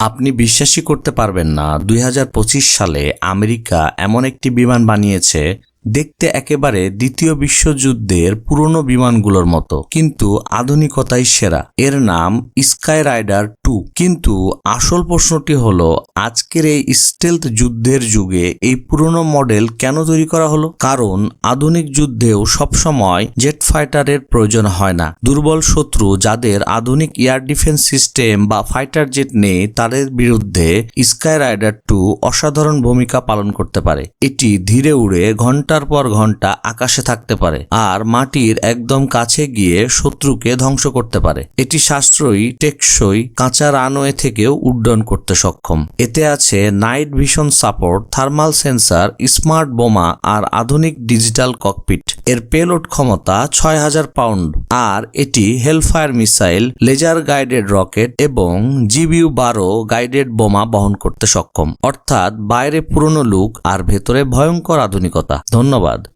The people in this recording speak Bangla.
আপনি বিশ্বাসই করতে পারবেন না, দুই হাজার পঁচিশ সালে আমেরিকা এমন একটি বিমান বানিয়েছে, দেখতে একেবারে দ্বিতীয় বিশ্বযুদ্ধের পুরনো বিমানগুলোর মতো, কিন্তু আধুনিকতাই সেরা। এর নাম স্কাই রাইডার টু কিন্তু আসল প্রশ্নটি হলো, আজকের এই স্টেলথ যুদ্ধের যুগে এই পুরনো মডেল কেন তৈরি করা হলো? কারণ আধুনিক যুদ্ধেও সবসময় জেট ফাইটারের প্রয়োজন হয় না। দুর্বল শত্রু যাদের আধুনিক এয়ার ডিফেন্স সিস্টেম বা ফাইটার জেট নেই, তাদের বিরুদ্ধে স্কাই রাইডার টু অসাধারণ ভূমিকা পালন করতে পারে। এটি ধীরে উড়ে ঘণ্টার পর ঘণ্টা আকাশে থাকতে পারে আর মাটির একদম কাছে গিয়ে শত্রুকে ধ্বংস করতে পারে। এটি সাশ্রয়ী, টেকসই, কাঁচা রানওয়ে থেকেও উড্ডয়ন করতে সক্ষম। এতে আছে night vision support, thermal sensor, smart বোমা আর আধুনিক ডিজিটাল ককপিট। এর পেলোড ক্ষমতা ছয় হাজার পাউন্ড। আর এটি hellfire missile, laser guided rocket এবং জিবিউ বারো গাইডেড বোমা বহন করতে সক্ষম। অর্থাৎ বাইরে পুরনো লুক আর ভেতরে ভয়ঙ্কর আধুনিকতা। ধন্যবাদ।